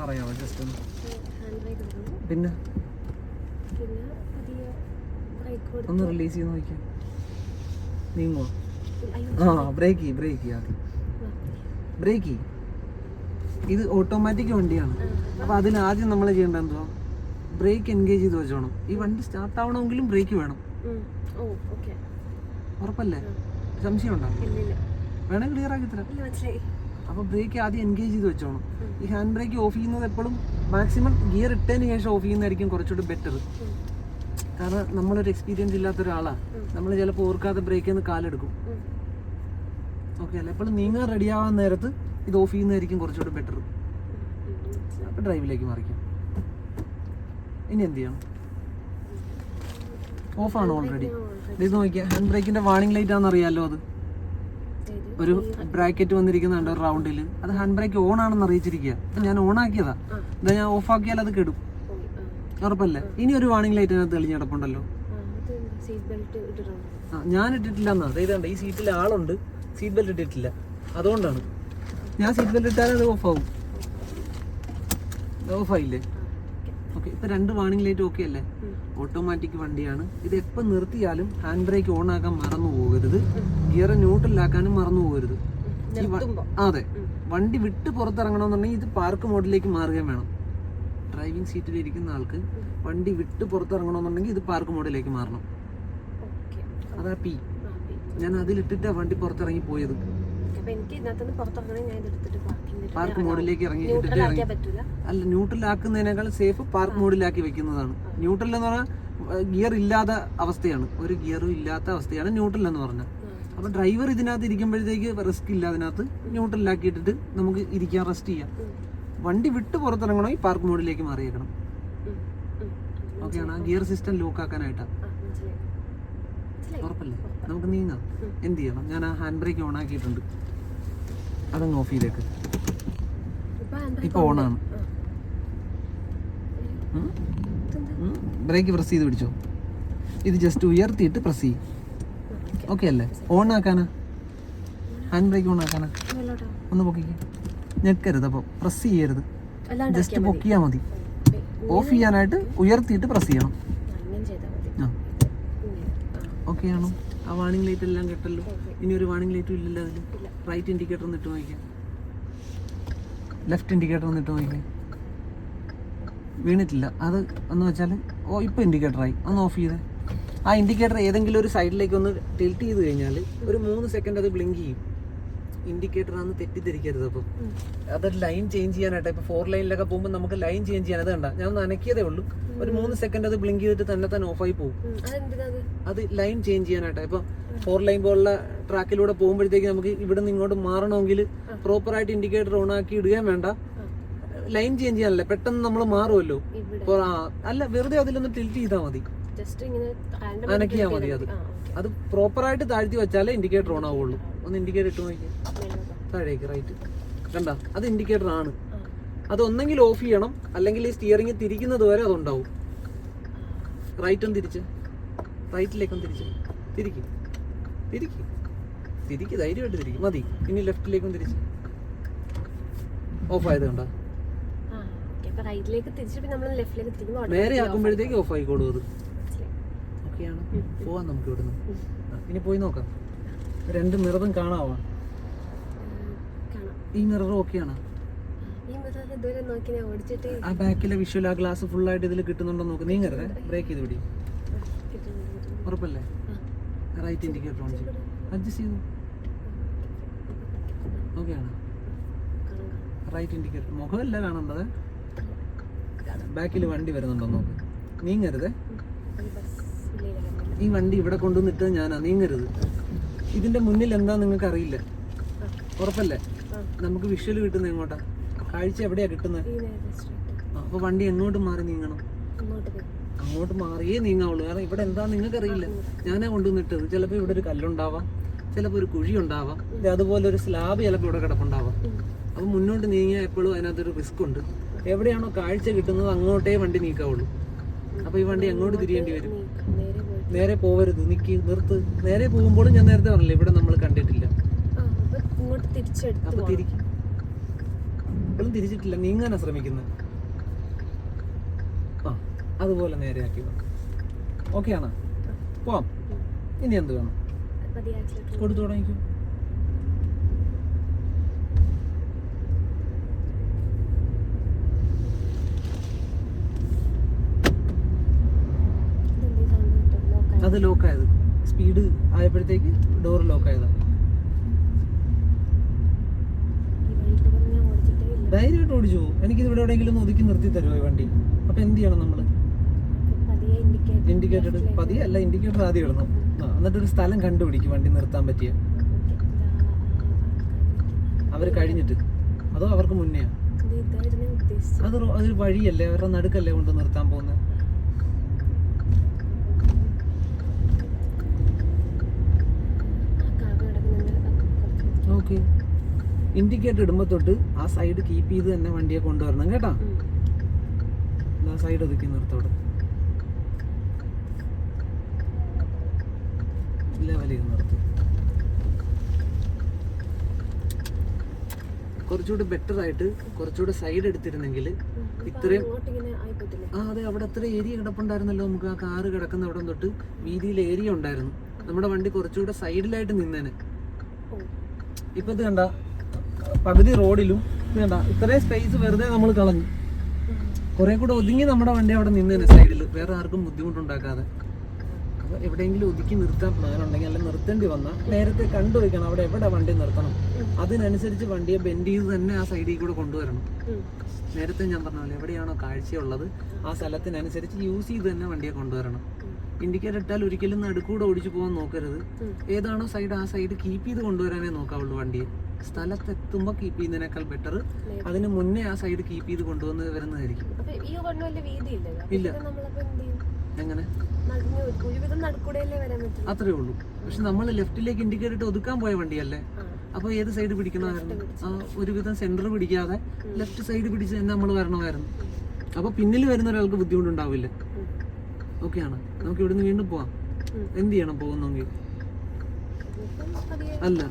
പറയാമോ? ജസ്റ്റ് പിന്നെ? ഒന്ന് റിലീസ് ചെയ്ത് നോക്കിയാൽ നീങ്ങോ? ആ ബ്രേക്ക് ചെയ്യും ബ്രേക്ക് ചെയ്യ് ആദ്യം. ബ്രേക്ക് ചെയ്യും. ഇത് ഓട്ടോമാറ്റിക് വണ്ടിയാണ്. അപ്പോൾ അതിന് ആദ്യം നമ്മൾ ചെയ്യേണ്ട എന്തോ ബ്രേക്ക് എൻഗേജ് ചെയ്ത് വെച്ചോണം. ഈ വണ്ടി സ്റ്റാർട്ട് ആവണമെങ്കിലും ബ്രേക്ക് വേണം. ഉറപ്പല്ലേ? സംശയം ഉണ്ടോ വേണേ ക്ലിയർ ആക്കി തരാം. അപ്പോൾ ബ്രേക്ക് ആദ്യം എൻഗേജ് ചെയ്ത് വെച്ചോണം ഈ ഹാൻഡ് ബ്രേക്ക് ഓഫ് ചെയ്യുന്നത് എപ്പോഴും മാക്സിമം ഗിയർ ഇട്ടതിന് ശേഷം ഓഫ് ചെയ്യുന്നതായിരിക്കും കുറച്ചുകൂടി ബെറ്റർ. കാരണം നമ്മളൊരു എക്സ്പീരിയൻസ് ഇല്ലാത്ത ഒരാളാണ് നമ്മൾ ചിലപ്പോൾ ഓർക്കാതെ ബ്രേക്കിൽ നിന്ന് കാലെടുക്കും. ഓക്കെ അല്ല എപ്പോഴും നീങ്ങാൻ റെഡി ആവാൻ നേരത്ത് ഇത് ഓഫ് ചെയ്യുന്നതായിരിക്കും കുറച്ചുകൂടി ബെറ്റർ. അപ്പോൾ ഡ്രൈവിലേക്ക് മറിക്കാം ഇനി എന്ത് ചെയ്യണം ഓഫാണ് ഓൾറെഡി ഇത് നോക്കിയാൽ ഹാൻഡ് ബ്രേക്കിന്റെ വാണിംഗ് ലൈറ്റ് ആണെന്ന് അറിയാമല്ലോ അത്. ഒരു ബ്രാക്കറ്റ് വന്നിരിക്കുന്നുണ്ട് ഒരു റൗണ്ടിൽ അത് ഹാൻഡ് ബ്രേക്ക് ഓൺ ആണെന്ന് അറിയിച്ചിരിക്കുക ഞാൻ ഓൺ ആക്കിയതാ എന്താ ഇതാ ഞാൻ ഓഫ് ആക്കിയാൽ അത് കെടും. ഉറപ്പല്ലേ? ഇനി ഒരു വാണിംഗ് ലൈറ്റ് അതിനകത്ത് തെളിഞ്ഞ് കിടപ്പുണ്ടല്ലോ ആ, ഞാൻ ഇട്ടിട്ടില്ല എന്നാ. അതായത് ഈ സീറ്റിൽ ആളുണ്ട്. സീറ്റ് ബെൽറ്റ് ഇട്ടിട്ടില്ല. അതുകൊണ്ടാണ്. ഞാൻ സീറ്റ് ബെൽറ്റ് ഇട്ടാൽ അത് ഓഫ് ആവും. ഓഫ് ആയില്ലേ? ഓക്കെ. ഇപ്പൊ രണ്ട് വാണിംഗ് ലൈറ്റ് ഓക്കെ അല്ലേ? ഓട്ടോമാറ്റിക് വണ്ടിയാണ്. ഇത് എപ്പോൾ നിർത്തിയാലും ഹാൻഡ് ബ്രേക്ക് ഓൺ ആക്കാൻ മറന്നു പോകരുത്. ഗിയർ ന്യൂട്രലാക്കാനും മറന്നു പോകരുത്. അതെ. വണ്ടി വിട്ട് പുറത്തിറങ്ങണമെന്നുണ്ടെങ്കിൽ ഇത് പാർക്ക് മോഡിലേക്ക് മാറുകയും വേണം. ഡ്രൈവിംഗ് സീറ്റിൽ ഇരിക്കുന്ന ആൾക്ക് വണ്ടി വിട്ട് പുറത്തിറങ്ങണമെന്നുണ്ടെങ്കിൽ ഇത് പാർക്ക് മോഡിലേക്ക് മാറണം. അതാ പി ഞാൻ അതിലിട്ടിട്ടാ വണ്ടി പുറത്തിറങ്ങി പോയത്. അപ്പൊ എനിക്ക് ഇതിനകത്തുനിന്ന് പുറത്തിറങ്ങണേ ഞാൻ ഇതെടുത്തിട്ട് പാർക്കിംഗ് പാർക്ക് മോഡിലേക്ക് ഇറങ്ങി ഇട്ടിട്ട് ന്യൂട്രൽ ഇറങ്ങി. പറ്റൂല. അല്ല ന്യൂട്രലാക്കുന്നതിനേക്കാൾ സേഫ് പാർക്ക് മോഡിലാക്കി വെക്കുന്നതാണ്. ന്യൂട്രൽ എന്ന് പറഞ്ഞാൽ ഗിയർ ഇല്ലാത്ത അവസ്ഥയാണ്. ഒരു ഗിയറും ഇല്ലാത്ത അവസ്ഥയാണ് ന്യൂട്രൽ എന്ന് പറഞ്ഞാൽ അപ്പോൾ ഡ്രൈവർ ഇതിനകത്ത് ഇരിക്കുമ്പോഴത്തേക്ക് റിസ്ക് ഇല്ല അതിനകത്ത് ന്യൂട്രൽ ഇട്ടിട്ട് നമുക്ക് ഇരിക്കാൻ റെസ്റ്റ് ചെയ്യാം. വണ്ടി വിട്ട് പുറത്തിറങ്ങണമെങ്കിൽ പാർക്ക് മോഡിലേക്ക് മാറിയേക്കണം. ഓക്കെയാണ്. ആ ഗിയർ സിസ്റ്റം ലോക്ക് ആക്കാനായിട്ടാണ് ആ, മനസ്സിലായി. മനസ്സിലായി. ഉറപ്പല്ലേ? നമുക്ക് നീങ്ങാം. എന്ത് ചെയ്യണം? ഞാൻ ആ ഹാൻഡ് ബ്രേക്ക് ഓൺ ആക്കിയിട്ടുണ്ട്. അതങ്ങ് ഓഫ് ചെയ്തേക്ക്. ഇപ്പോൾ ഓണാണ് ബ്രേക്ക് പ്രസ് ചെയ്ത് പിടിച്ചോ. ഇത് ജസ്റ്റ് ഉയർത്തിയിട്ട് പ്രസ് ചെയ്യും. ഓക്കെ. അല്ലേ? ഓൺ ആക്കാനാ? ഹാൻഡ് ബ്രേക്ക് ഓൺ ആക്കാനാ. ഒന്ന് പൊക്കിക്ക്. ഞെക്കരുത് അപ്പോൾ പ്രസ് ചെയ്യരുത്. ജസ്റ്റ്. പൊക്കിയാൽ മതി. ഓഫ് ചെയ്യാനായിട്ട് ഉയർത്തിയിട്ട് പ്രസ് ചെയ്യണം. ആ, ഓക്കെ ആണോ? ആ വാണിംഗ് ലൈറ്റ് എല്ലാം കിട്ടല്ലോ. ഇനി ഒരു വാണിംഗ് ലൈറ്റും ഇല്ലല്ലോ അതിൽ റൈറ്റ് ഇൻഡിക്കേറ്റർ ഒന്ന് ഇട്ട് നോക്കിക്കാം ലെഫ്റ്റ് ഇൻഡിക്കേറ്റർ വന്നിട്ട് നോക്കിക്കാം വീണിട്ടില്ല. അത് എന്ന് വെച്ചാൽ ഓ ഇപ്പോൾ ഇൻഡിക്കേറ്ററായി ഒന്ന് ഓഫ് ചെയ്തേ. ആ ഇൻഡിക്കേറ്റർ ഏതെങ്കിലും ഒരു സൈഡിലേക്ക് ഒന്ന് ടിൽറ്റ് ചെയ്ത് കഴിഞ്ഞാൽ ഒരു മൂന്ന് സെക്കൻഡ് അത് ബ്ലിങ്ക് ചെയ്യും. ഇൻഡിക്കേറ്റർ ആണ് തെറ്റിദ്ധരിക്കരുത് അപ്പം. അത് അതൊരു ലൈൻ ചേഞ്ച് ചെയ്യാനായിട്ട് ഇപ്പോൾ ഫോർ ലൈനിലൊക്കെ പോകുമ്പോൾ നമുക്ക് ലൈൻ ചേഞ്ച് ചെയ്യാൻ അത് കണ്ട. ഞാൻ ഒന്ന് അനക്കിയതേ ഉള്ളൂ. ഒരു മൂന്ന് സെക്കൻഡ് അത് ബ്ലിങ്ക് ചെയ്തിട്ട് തന്നെ തന്നെ ഓഫായി പോകും. അത്? ലൈൻ ചേഞ്ച് ചെയ്യാനായിട്ട്. ഇപ്പൊ ഫോർ ലൈൻ പോലുള്ള ട്രാക്കിലൂടെ പോകുമ്പോഴത്തേക്ക് നമുക്ക് ഇവിടെ നിന്ന് ഇങ്ങോട്ട് മാറണമെങ്കിൽ പ്രോപ്പർ ആയിട്ട് ഇൻഡിക്കേറ്റർ ഓൺ ആക്കി ഇടുകയും വേണ്ട. ലൈൻ ചേഞ്ച് ചെയ്യാനല്ലേ പെട്ടെന്ന് നമ്മൾ മാറുമല്ലോ. അല്ല വെറുതെ അതിലൊന്ന് ടിൽറ്റ് ചെയ്താൽ മതി. ജസ്റ്റ് ഇങ്ങനെ random അനക്കിയാ ആയിട്ട് മതി അത്. അത് പ്രോപ്പർ ആയിട്ട് താഴ്ത്തി വെച്ചാലേ ഇൻഡിക്കേറ്റർ ഓൺ ആവുള്ളൂ. ഒന്ന് ഇൻഡിക്കേറ്റർ ഇട്ട് നോക്കി താഴേക്ക് റൈറ്റ് കണ്ട? അത് ഇൻഡിക്കേറ്റർ ആണ്. ആ, അത് ഒന്നെങ്കിൽ ഓഫ് ചെയ്യണം. അല്ലെങ്കിൽ ഈ സ്റ്റിയറിംഗ് തിരിക്കുന്നത് വരെ അതുണ്ടാവും. റൈറ്റും തിരിച്ച്. റൈറ്റിലേക്കും തിരിച്ച്. തിരിക്കും. തിരിക്കും. തിരിക്ക് ധൈര്യമായിട്ട് തിരിക്കും. മതി. ഇനി ലെഫ്റ്റിലേക്കും തിരിച്ച്. ഓഫ് ആയത് കണ്ട? നേരെ ആക്കുമ്പോഴത്തേക്ക് ഓഫ് ആയിക്കോളൂ അത്. ഓക്കെയാണ്. പോവാം നമുക്ക് ഇവിടുന്ന്. ഇനി പോയി നോക്കാം. രണ്ട് മിററും കാണാവാ? കാണാം. ഈ മിററും ഓക്കെയാണ് ആ ബാക്കിലെ വിഷ്വൽ ആ ഗ്ലാസ് ഫുൾ ആയിട്ട് ഇതിൽ കിട്ടുന്നുണ്ടോ നോക്ക്. നീങ്ങരുതേ ബ്രേക്ക് ചെയ്ത് പിടി. ഉറപ്പല്ലേ. റൈറ്റ് ഇൻഡിക്കേറ്റർ ഓൺ ചെയ്യും. അഡ്ജസ്റ്റ് ചെയ്തു? ഓക്കെ ആണ്. റൈറ്റ് ഇൻഡിക്കേറ്റർ മുഖമല്ല കാണേണ്ടത് ബാക്കിൽ വണ്ടി വരുന്നുണ്ടോ നോക്ക്. നീങ്ങരുത് ഈ വണ്ടി ഇവിടെ കൊണ്ടുവന്നിട്ട് ഞാനാ. നീങ്ങരുത് ഇതിന്റെ മുന്നിൽ എന്താ നിങ്ങൾക്ക് അറിയില്ല ഉറപ്പല്ലേ നമുക്ക് വിഷ്വൽ കിട്ടുന്ന എങ്ങോട്ടാ? കാഴ്ച എവിടെയാ കിട്ടുന്നത്? അപ്പൊ വണ്ടി എങ്ങോട്ട് മാറി നീങ്ങണം? അങ്ങോട്ട് മാറിയേ നീങ്ങാവുള്ളൂ. കാരണം ഇവിടെ എന്താ നിങ്ങൾക്ക് അറിയില്ല. ഞാനാ കൊണ്ടുവന്നിട്ടത്. ചിലപ്പോൾ ഇവിടെ ഒരു കല്ലുണ്ടാവാം. ചിലപ്പോൾ ഒരു കുഴി ഉണ്ടാവാം. അതുപോലെ ഒരു സ്ലാബ് ചിലപ്പോൾ ഇവിടെ കിടപ്പുണ്ടാവാം. അപ്പം മുന്നോട്ട് നീങ്ങിയാൽ എപ്പോഴും അതിനകത്തൊരു റിസ്ക് ഉണ്ട്. എവിടെയാണോ കാഴ്ച കിട്ടുന്നത് അങ്ങോട്ടേ വണ്ടി നീക്കാവുള്ളൂ. അപ്പോൾ ഈ വണ്ടി എങ്ങോട്ട് തിരിയേണ്ടി വരും. നേരെ പോവരുത്. നിക്ക് നിർത്ത്. നേരെ പോകുമ്പോഴും ഞാൻ നേരത്തെ പറഞ്ഞില്ലേ ഇവിടെ നമ്മൾ കണ്ടിട്ടില്ല. അപ്പോൾ തിരിക്കും. ഇപ്പോഴും തിരിച്ചിട്ടില്ല. നീങ്ങാനാ ശ്രമിക്കുന്നത് ആ അതുപോലെ നേരെയാക്കി ഓക്കെ ആണ്? പോവാം. ഇനി എന്ത് വേണം? കൊടുത്തു തുടങ്ങിക്കും. അത് ലോക്കായത് സ്പീഡ് ആയപ്പോഴത്തേക്ക് ഡോർ ലോക്കായതാ ഈ വഴി കൂടെ ഞാൻ ഓടിച്ചിട്ടേ ഇല്ല ധൈര്യമായിട്ട് ഓടിച്ചു. പോകും എനിക്ക് ഇവിടെ എവിടെയെങ്കിലും ഒന്ന് ഒതുക്കി നിർത്തി തരുമോ ഈ വണ്ടി? അപ്പൊ എന്ത് ചെയ്യണം പതിയെ ഇൻഡിക്കേറ്റർ പതിയെ അല്ല ഇൻഡിക്കേറ്റർ ആദ്യം ഇടണം. ആ എന്നിട്ട് ഒരു സ്ഥലം കണ്ടുപിടിക്കും വണ്ടി നിർത്താൻ പറ്റിയ. അവർ കഴിഞ്ഞിട്ട്. അതോ അവർക്ക് മുന്നേ? അത് അതൊരു വഴിയല്ലേ? അവരുടെ നടുക്കല്ലേ കൊണ്ട് നിർത്താൻ പോകുന്നത് ഓക്കെ. ഇൻഡിക്കേറ്റർ ഇടുമ്പോൾ തൊട്ട് ആ സൈഡ് കീപ്പ് ചെയ്ത് തന്നെ വണ്ടിയെ കൊണ്ടുവരണം കേട്ടോ. ആ സൈഡ് ഒതുക്കി നിർത്തോടെ ലെവൽ ചെയ്ത് നിർത്തി. കുറച്ചുകൂടി ബെറ്റർ ആയിട്ട് കുറച്ചുകൂടി സൈഡ് എടുത്തിരുന്നെങ്കിൽ ഇത്രയും- ആ അതെ അവിടെ അത്ര ഏരിയ കിടപ്പുണ്ടായിരുന്നല്ലോ നമുക്ക് ആ കാറ് കിടക്കുന്ന അവിടെ തൊട്ട് വീതിയിൽ ഏരിയ ഉണ്ടായിരുന്നു. നമ്മുടെ വണ്ടി കുറച്ചുകൂടെ സൈഡിലായിട്ട് നിന്നേനെ. ഇപ്പൊ ഇത് കണ്ട പകുതി റോഡിലും വേണ്ട ഇത്രയും സ്പേസ് വെറുതെ നമ്മൾ കളഞ്ഞു. കുറെ കൂടെ ഒതുങ്ങി നമ്മുടെ വണ്ടി അവിടെ നിന്നേനെ സൈഡിൽ വേറെ ആർക്കും ബുദ്ധിമുട്ടുണ്ടാക്കാതെ. അപ്പൊ എവിടെയെങ്കിലും ഒതുക്കി നിർത്താൻ പ്ലാൻ ഉണ്ടെങ്കിൽ അല്ലെങ്കിൽ നിർത്തേണ്ടി വന്നാൽ നേരത്തെ കണ്ടു വയ്ക്കണം അവിടെ എവിടെ വണ്ടി നിർത്തണം. അതിനനുസരിച്ച് വണ്ടിയെ ബെൻഡ് ചെയ്ത് തന്നെ ആ സൈഡിൽ കൂടെ കൊണ്ടുവരണം. നേരത്തെ ഞാൻ പറഞ്ഞ പോലെ എവിടെയാണോ കാഴ്ചയുള്ളത് ആ സ്ഥലത്തിനനുസരിച്ച് യൂസ് ചെയ്ത് തന്നെ വണ്ടിയെ കൊണ്ടുവരണം. ഇൻഡിക്കേറ്റർ ഇട്ടാൽ ഒരിക്കലും നടുക്കൂടെ ഓടിച്ചു പോകാൻ നോക്കരുത്. ഏതാണോ സൈഡ് ആ സൈഡ് കീപ്പ് ചെയ്ത് കൊണ്ടുവരാനേ നോക്കാവുള്ളൂ വണ്ടിയെ. സ്ഥലത്തെത്തുമ്പോൾ കീപ്പ് ചെയ്യുന്നതിനേക്കാൾ ബെറ്റർ അതിന് മുന്നേ ആ സൈഡ് കീപ്പ് ചെയ്ത് കൊണ്ടുവന്ന് വരുന്നതായിരിക്കും. ഇല്ല. എങ്ങനെ? അത്രേ ഉള്ളൂ. പക്ഷെ നമ്മൾ ലെഫ്റ്റിലേക്ക് ഇൻഡിക്കേറ്റർ ഇട്ട് ഒതുക്കാൻ പോയ വണ്ടിയല്ലേ? അപ്പൊ അപ്പോൾ ഏത് സൈഡ് പിടിക്കണമായിരുന്നു? ആ ഒരുവിധം സെന്റർ പിടിക്കാതെ ലെഫ്റ്റ് സൈഡ് പിടിച്ച് തന്നെ നമ്മൾ വരണമായിരുന്നു. അപ്പോൾ പിന്നിൽ വരുന്ന ഒരാൾക്ക് ബുദ്ധിമുട്ടുണ്ടാവില്ല. ഉം. ഓക്കെ ആണ് നമുക്ക് ഇവിടുന്ന് വീണ്ടും പോവാം. എന്ത് ചെയ്യണം പോകുന്നെങ്കിൽ? അല്ല.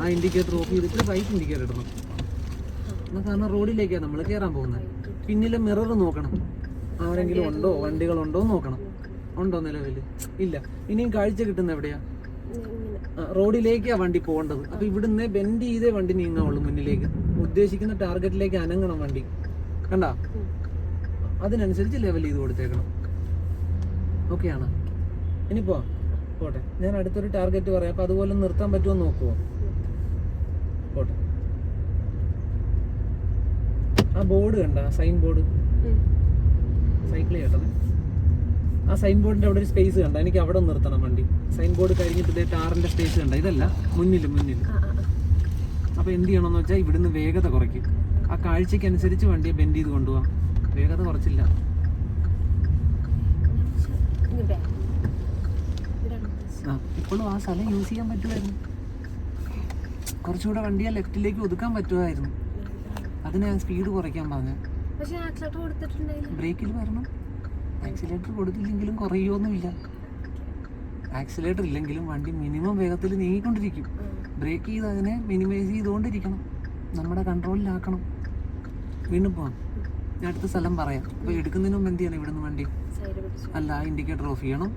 ആ ഇൻഡിക്കേറ്റർ ഓഫ് ചെയ്തിട്ട് റൈറ്റ് ഇൻഡിക്കേറ്റർ ഇടണം. എന്നാൽ കാരണം റോഡിലേക്കാണ് നമ്മൾ കയറാൻ പോകുന്നത് പിന്നിലെ മിറർ നോക്കണം. ആരെങ്കിലും ഉണ്ടോ? വണ്ടികളുണ്ടോ എന്ന് നോക്കണം. ഉണ്ടോ നിലവിൽ ഇല്ല. ഇനിയും കാഴ്ച കിട്ടുന്ന എവിടെയാ? റോഡിലേക്കാണ് റോഡിലേക്കാ വണ്ടി പോകേണ്ടത്. അപ്പൊ ഇവിടുന്ന് ബെൻഡ് ചെയ്തേ വണ്ടി നീങ്ങാവുള്ളൂ മുന്നിലേക്ക്. ഉദ്ദേശിക്കുന്ന ടാർഗറ്റിലേക്ക് അനങ്ങണം വണ്ടി. കണ്ടാ? അതിനനുസരിച്ച് ലെവൽ ചെയ്ത് കൊടുത്തേക്കണം. ഓക്കെ ആണ് ഇനി പോവാം പോട്ടെ. ഞാൻ അടുത്തൊരു ടാർഗറ്റ് പറയാം. അപ്പൊ അതുപോലെ നിർത്താൻ പറ്റുമോ നോക്കുമോ നോക്കുവോ? പോട്ടെ. ആ ബോർഡ് കണ്ട സൈൻ ബോർഡ് സൈക്കിൾ കേട്ടത് ആ സൈൻ ബോർഡിന്റെ അവിടെ ഒരു സ്പേസ് കണ്ട. എനിക്ക് അവിടെ നിർത്തണം വണ്ടി. സൈൻ ബോർഡ് കഴിഞ്ഞിട്ട് ഇതേ ടാറിന്റെ സ്പേസ് കണ്ട. ഇതല്ല മുന്നിൽ മുന്നിൽ ആ, ആ, ആ. അപ്പൊ എന്ത് ചെയ്യണമെന്ന് വെച്ചാൽ ഇവിടുന്ന് വേഗത കുറയ്ക്കും. ആ കാഴ്ചക്കനുസരിച്ച് വണ്ടിയെ ബെൻഡ് ചെയ്ത് കൊണ്ടുപോകാം വേഗത കുറച്ചില്ല ഇനി back. ഇവിടെയാണ് ഉദ്ദേശിച്ചത്. ആ ഇപ്പോഴും ആ സ്ഥലം യൂസ് ചെയ്യാൻ പറ്റുമായിരുന്നു. കുറച്ചുകൂടെ വണ്ടിയെ ലെഫ്റ്റിലേക്ക് ഒതുക്കാൻ പറ്റുമായിരുന്നു. അതിന് ഞാൻ സ്പീഡ് കുറയ്ക്കാൻ പറഞ്ഞു. ബ്രേക്കിൽ വരണം. ആക്സിലേറ്റർ കൊടുത്തില്ലെങ്കിലും കുറയുമൊന്നുമില്ല ആക്സിലേറ്റർ ഇല്ലെങ്കിലും വണ്ടി മിനിമം വേഗത്തിൽ നീങ്ങിക്കൊണ്ടിരിക്കും. ബ്രേക്ക് ചെയ്ത് അതിനെ മിനിമൈസ് ചെയ്തുകൊണ്ടിരിക്കണം. നമ്മുടെ കൺട്രോളിലാക്കണം വീണ്ടും പോവാം ഞാൻ അടുത്ത സ്ഥലം പറയാം. അപ്പോൾ എടുക്കുന്നതിന് മുമ്പ് എന്ത് ചെയ്യണം? ഇവിടുന്ന് വണ്ടി അല്ല ഇൻഡിക്കേറ്റർ ഓഫ് ചെയ്യണം.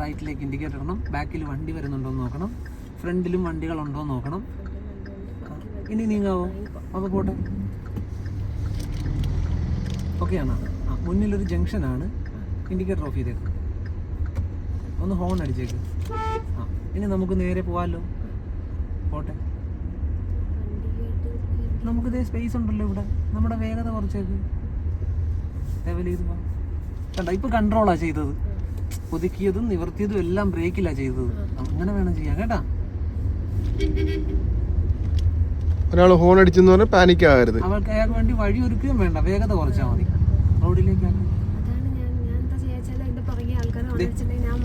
റൈറ്റിലേക്ക് ഇൻഡിക്കേറ്റർ ഇടണം. ബാക്കിൽ വണ്ടി വരുന്നുണ്ടോ എന്ന് നോക്കണം. ഫ്രണ്ടിലും വണ്ടികൾ ഉണ്ടോ എന്ന് നോക്കണം. ഇനി നീങ്ങാവോ? അപ്പോൾ പോട്ടെ. ഓക്കെ ആണോ? ആ മുന്നിലൊരു ജംഗ്ഷനാണ്. ഇൻഡിക്കേറ്റർ ഓഫ് ചെയ്തേക്ക്. ഒന്ന് ഹോൺ അടിച്ചേക്ക്. ആ ഇനി നമുക്ക് നേരെ പോവാമല്ലോ പോട്ടെ. നമുക്കിതേ നമുക്ക് ഇതേ സ്പേസ് ഉണ്ടല്ലോ ഇവിടെ. നമ്മുടെ വേഗത കുറച്ചേക്ക്. കണ്ട? ഇപ്പൊ കൺട്രോളാ ചെയ്തത്. ഒതുക്കിയതും നിവർത്തിയതും എല്ലാം ബ്രേക്കിലാ ചെയ്തത്. അങ്ങനെ വേണം ചെയ്യാൻ കേട്ടാ? ഒരാൾ ഹോൺ അടിച്ചെന്ന് പറഞ്ഞാൽ പാനിക് ആകരുത് അവൾക്ക് അയാൾക്ക് വേണ്ടി വഴി ഒരുക്കുകയും വേണ്ട. വേഗത കുറച്ചാൽ മതി. റോഡിലേക്ക് മുന്നിൽ മാ-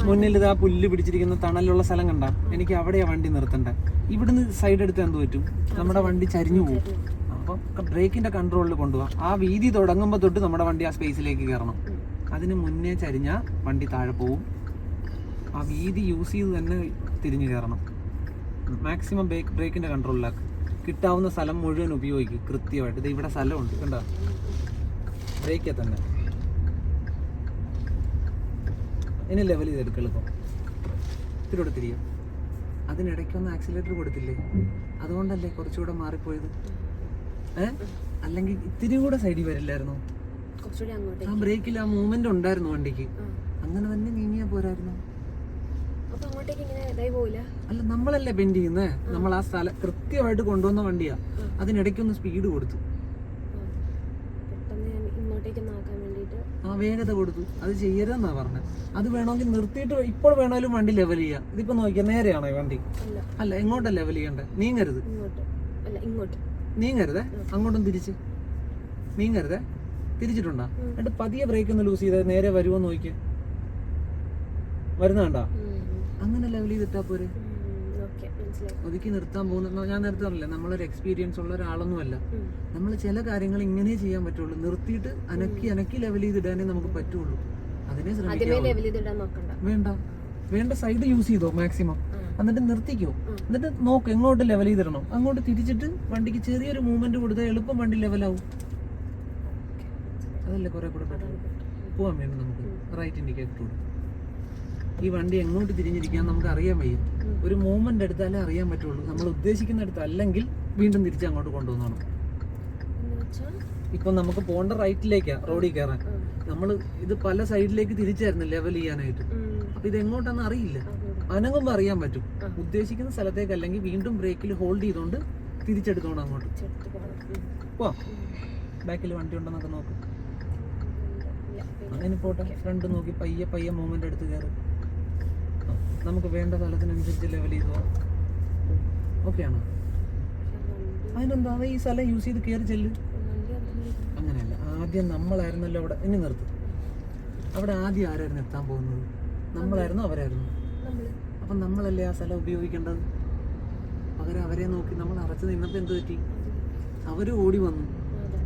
മുന്നിൽ പുല്ല് പിടിച്ചിരിക്കുന്ന തണലുള്ള സ്ഥലം കണ്ട. എനിക്ക് അവിടെയാ വണ്ടി നിർത്തണ്ട ഇവിടുന്ന് സൈഡ് എടുത്ത് എന്ത് പറ്റും? നമ്മുടെ വണ്ടി ചരിഞ്ഞു പോകും അപ്പം ബ്രേക്കിന്റെ കൺട്രോളിൽ കൊണ്ടുപോകാം ആ വീതി തുടങ്ങുമ്പോൾ തൊട്ട് നമ്മുടെ വണ്ടി ആ സ്പേസിലേക്ക് കയറണം. അതിന് മുന്നേ ചരിഞ്ഞ വണ്ടി താഴെ പോവും. ആ വീതി യൂസ് ചെയ്ത് തന്നെ തിരിഞ്ഞു കയറണം മാക്സിമം ബ്രേക്ക് ബ്രേക്കിന്റെ കൺട്രോളിലാക്കും കിട്ടാവുന്ന സ്ഥലം മുഴുവൻ ഉപയോഗിക്കും കൃത്യമായിട്ട്. ഇത് ഇവിടെ സ്ഥലമുണ്ട് കണ്ടോ? ബ്രേക്കിൽ തന്നെ. ഇനി ലെവൽ ചെയ്തെടുക്കുക എളുപ്പം. ഇത്തിരി തിരിയും. അതിനിടയ്ക്കൊന്ന് ആക്സിലേറ്റർ കൊടുത്തില്ലേ? അതുകൊണ്ടല്ലേ കുറച്ചുകൂടെ മാറിപ്പോയത്? അല്ലെങ്കിൽ ഇത്തിരി കൂടെ സൈഡിൽ വരില്ലായിരുന്നു? ആ ബ്രേക്കിൽ ആ മൂവ്മെന്റ് ഉണ്ടായിരുന്നു വണ്ടിക്ക്. അങ്ങനെ തന്നെ നീങ്ങിയാ പോരായിരുന്നു? അല്ല നമ്മളല്ലേ ബെൻഡ് ചെയ്യുന്നേ? നമ്മൾ ആ സ്ഥലം കൃത്യമായിട്ട് കൊണ്ടുവന്ന വണ്ടിയാ. അതിനിടയ്ക്കൊന്ന് സ്പീഡ് കൊടുത്തു. ആ. വേഗത കൊടുത്തു. അത് ചെയ്യരുതെന്നാ പറഞ്ഞത് അത് വേണമെങ്കിൽ നിർത്തിയിട്ട് ഇപ്പോൾ വേണമെങ്കിലും വണ്ടി ലെവൽ ചെയ്യാം. ഇതിപ്പോ നോക്കിയാൽ നേരെയാണോ വണ്ടി? അല്ല. എങ്ങോട്ടാ ലെവൽ ചെയ്യണ്ടേ? നീങ്ങരുത്. നീങ്ങരുതേ. അങ്ങോട്ടും തിരിച്ച്. നീങ്ങരുതേ. തിരിച്ചിട്ടുണ്ടോ? എന്നിട്ട് പതിയെ ബ്രേക്ക് ഒന്ന് ലൂസ് ചെയ്ത. നേരെ വരുമോ നോക്കി വരുന്നുണ്ടോ? അങ്ങനെ ലെവൽ ചെയ്തിട്ടാ പോരെ? ഒതുക്കി നിർത്താൻ പോകുന്ന ഞാൻ നേരത്തെ പറഞ്ഞില്ലേ നമ്മളൊരു എക്സ്പീരിയൻസ് ഉള്ള ഒരാളൊന്നുമല്ല. നമ്മൾ ചില കാര്യങ്ങൾ ഇങ്ങനെ ചെയ്യാൻ പറ്റുള്ളൂ. നിർത്തിയിട്ട് അനക്കി അനക്കി ലെവൽ ചെയ്തിടാനേ നമുക്ക് പറ്റുള്ളൂ. അതിനെ ശ്രമിക്കാം വേണ്ട. വേണ്ട സൈഡ് യൂസ് ചെയ്തോ മാക്സിമം. എന്നിട്ട് നിർത്തിക്കോ. എന്നിട്ട് നോക്ക് എങ്ങോട്ട് ലെവൽ ചെയ്തിടണം. അങ്ങോട്ട് തിരിച്ചിട്ട് വണ്ടിക്ക് ചെറിയൊരു മൂവ്മെന്റ് കൊടുത്താൽ എളുപ്പം വണ്ടി ലെവലാവും അതല്ലേ കുറെ കൂടെ പോവാൻ വേണ്ടി നമുക്ക്. റൈറ്റ് ഇൻഡിക്കേറ്റർ കൊടുക്കും ഈ വണ്ടി എങ്ങോട്ട് തിരിഞ്ഞിരിക്കാൻ നമുക്ക് അറിയാൻ വയ്യ. ഒരു മൂവ്മെന്റ് എടുത്താലേ അറിയാൻ പറ്റുള്ളൂ. നമ്മൾ ഉദ്ദേശിക്കുന്നിടത്ത് അല്ലെങ്കിൽ വീണ്ടും തിരിച്ച് അങ്ങോട്ട് വെച്ചാ ഇപ്പൊ നമുക്ക് പോകേണ്ട റൈറ്റിലേക്കാ റോഡിൽ കയറാൻ. നമ്മൾ ഇത് പല സൈഡിലേക്ക് തിരിച്ചായിരുന്നു ലെവൽ ചെയ്യാനായിട്ട്. അപ്പൊ ഇത് എങ്ങോട്ടാന്ന് അറിയില്ല. അനങ്ങുമ്പോൾ അറിയാൻ പറ്റും. ഉദ്ദേശിക്കുന്ന സ്ഥലത്തേക്ക് അല്ലെങ്കിൽ വീണ്ടും ബ്രേക്കിൽ ഹോൾഡ് ചെയ്തുകൊണ്ട് തിരിച്ചെടുക്കണം അങ്ങോട്ട്. പോ ബാക്കിൽ വണ്ടി ഉണ്ടെന്നൊക്കെ നോക്ക്. അങ്ങനെ പോട്ടെ. ഫ്രണ്ട് നോക്കി പയ്യെ പയ്യെ മൂവ്മെന്റ് എടുത്ത് കയറി. നമുക്ക് വേണ്ട സ്ഥലത്തിനനുസരിച്ച് ലെവൽ ചെയ്തു ഓക്കെ ആണോ? അതിനെന്താ? അത് ഈ സ്ഥലം യൂസ് ചെയ്ത് കയറി ചെല്ല്. അങ്ങനെയല്ല. ആദ്യം നമ്മളായിരുന്നല്ലോ അവിടെ. ഇനി നിർത്തും. അവിടെ ആദ്യം ആരായിരുന്നു എത്താൻ പോകുന്നത്? നമ്മളായിരുന്നു അവരായിരുന്നു? അപ്പം നമ്മളല്ലേ ആ സ്ഥലം ഉപയോഗിക്കേണ്ടത്? പകരം അവരെ നോക്കി നമ്മൾ അറച്ചു നിന്നപ്പോൾ എന്ത് പറ്റി? അവർ ഓടി വന്നു.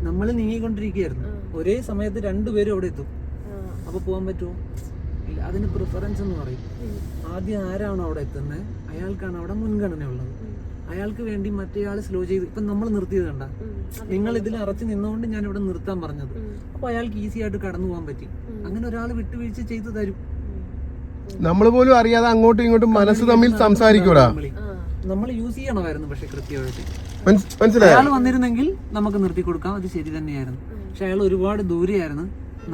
നമ്മൾ നീങ്ങിക്കൊണ്ടിരിക്കുകയായിരുന്നു. ഒരേ സമയത്ത് രണ്ടുപേരും അവിടെ എത്തും. അപ്പോൾ പോകാൻ പറ്റുമോ? ഇല്ല അതിന് പ്രിഫറൻസ് എന്ന് പറയും. ആദ്യം ആരാണോ അവിടെ എത്തുന്നത്? അയാൾക്കാണ് അവിടെ മുൻഗണന ഉള്ളത് അയാൾക്ക് വേണ്ടി മറ്റേയാൾ സ്ലോ ചെയ്ത് ഇപ്പം നമ്മൾ നിർത്തിയത് കണ്ട? നിങ്ങൾ ഇതിൽ അറച്ചു നിന്നുകൊണ്ട് ഞാൻ ഇവിടെ നിർത്താൻ പറഞ്ഞത്. അപ്പോൾ അയാൾക്ക് ഈസി ആയിട്ട് കടന്നു പോകാൻ പറ്റി. അങ്ങനെ ഒരാൾ വിട്ടുവീഴ്ച ചെയ്തു തരും. നമ്മൾ പോലും അറിയാതെ അങ്ങോട്ടും ഇങ്ങോട്ടും മനസ്സ് തമ്മിൽ സംസാരിക്കൂടാ. നമ്മൾ യൂസ് ചെയ്യണമായിരുന്നു പക്ഷെ കൃത്യമായിട്ട്. മനസ്സിലായോ? അയാൾ വന്നിരുന്നെങ്കിൽ നമുക്ക് നിർത്തി കൊടുക്കാം അത് ശരി തന്നെയായിരുന്നു. പക്ഷെ അയാൾ ഒരുപാട് ദൂരെയായിരുന്നു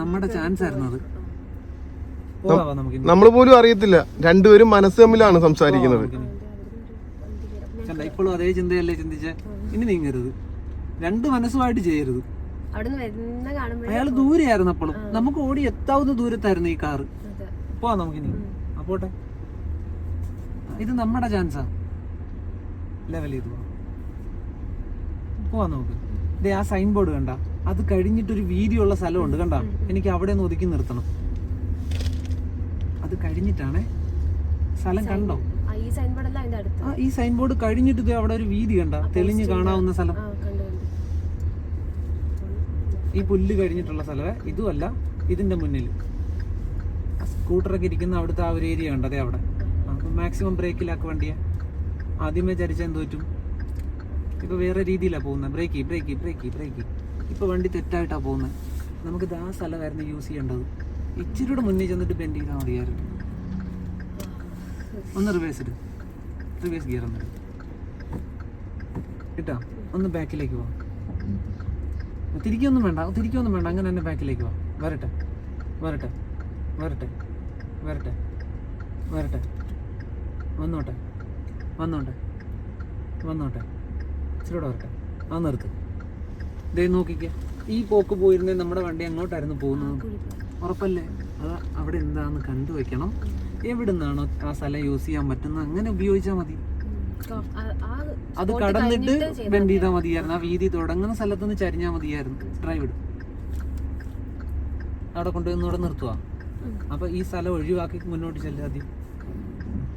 നമ്മുടെ ചാൻസ് ആയിരുന്നു അത്. നമ്മൾ പോലും അറിയത്തില്ല. രണ്ടുപേരും മനസ്സ് തമ്മിലാണ് സംസാരിക്കുന്നത്. ഇപ്പോഴും അതേ ചിന്തയല്ലേ ചിന്തിച്ച? ഇനി നീങ്ങരുത്. രണ്ട് മനസ്സുമായിട്ട് ചെയ്യരുത്. അയാൾ ദൂരെയായിരുന്നു അപ്പോഴും. നമുക്ക് ഓടി എത്താവുന്ന ദൂരത്തായിരുന്നു ഈ കാറ്. പോവാ നമുക്കിനി അപ്പോട്ടെ ഇത് നമ്മുടെ ചാൻസാ ലെവൽ ചെയ്തു പോവാം. നമുക്ക്. ഇതേ ആ സൈൻ ബോർഡ് കണ്ട. അത് കഴിഞ്ഞിട്ടൊരു വീതിയുള്ള സ്ഥലമുണ്ട് കണ്ട? എനിക്ക് അവിടെ നിന്ന് ഒതുക്കി നിർത്തണം. അത് കഴിഞ്ഞിട്ടാണേ സ്ഥലം കണ്ടോ? ആ, ഈ സൈൻ ബോർഡ് കഴിഞ്ഞിട്ട് അവിടെ ഒരു വീതി കണ്ട. തെളിഞ്ഞു കാണാവുന്ന സ്ഥലം. ഈ പുല്ല് കഴിഞ്ഞിട്ടുള്ള സ്ഥലമേ ഇതുമല്ല ഇതിന്റെ മുന്നിൽ സ്കൂട്ടറൊക്കെ ഇരിക്കുന്ന അവിടുത്തെ ആ ഒരു ഏരിയ ഉണ്ട് അതെ അവിടെ മാക്സിമം ബ്രേക്കിലാക്ക വണ്ടിയെ. ആദ്യമേ ചരിച്ചാൽ എന്ത് പറ്റും? ഇപ്പൊ വേറെ രീതിയിലാണ് പോകുന്നത് ബ്രേക്ക് ബ്രേക്ക് ബ്രേക്ക് ബ്രേക്ക് ഇപ്പൊ വണ്ടി തെറ്റായിട്ടാണ് പോകുന്നത് നമുക്കിത് ആ സ്ഥലമായിരുന്നു യൂസ് ചെയ്യേണ്ടത്. ഇച്ചിരി കൂടെ മുന്നിൽ ചെന്നിട്ട് ബെൻഡ് ചെയ്താൽ മതിയായിരുന്നു. ഒന്ന് റിവേഴ്സ് ഇട്. റിവേഴ്സ് ഗിയർ ഒന്ന് കിട്ടാ? ഒന്ന് ബാക്കിലേക്ക് പോവാം തിരിക്കൊന്നും വേണ്ട. തിരിക്കൊന്നും വേണ്ട. അങ്ങനെ തന്നെ ബാക്കിലേക്ക് പോവാം വരട്ടെ. വരട്ടെ. വരട്ടെ. വരട്ടെ. വരട്ടെ. വന്നോട്ടെ. വന്നോട്ടെ. വന്നോട്ടെ. ഇച്ചിരൂടെ വരട്ടെ. ആ നിർത്ത്. ദേ നോക്കിക്കേ. ഈ പോക്ക് പോയിരുന്നേ നമ്മുടെ വണ്ടി എങ്ങോട്ടായിരുന്നു പോകുന്നത്. ഉറപ്പല്ലേ? അത് അവിടെ എന്താന്ന് കണ്ടുവയ്ക്കണം എവിടുന്നാണോ ആ സ്ഥലം യൂസ് ചെയ്യാൻ പറ്റുന്നത്. അങ്ങനെ ഉപയോഗിച്ചാൽ മതി. അത് കടന്നിട്ട് ബെൻഡ് ചെയ്താൽ മതിയായിരുന്നു. ആ വീതി തുടങ്ങുന്ന സ്ഥലത്തുനിന്ന് ചരിഞ്ഞാൽ മതിയായിരുന്നു. ഡ്രൈവ് അവിടെ കൊണ്ടുവന്ന് ഇവിടെ നിർത്തുക അപ്പൊ ഈ സ്ഥലം ഒഴിവാക്കി മുന്നോട്ട് ചെല്ലുക അതി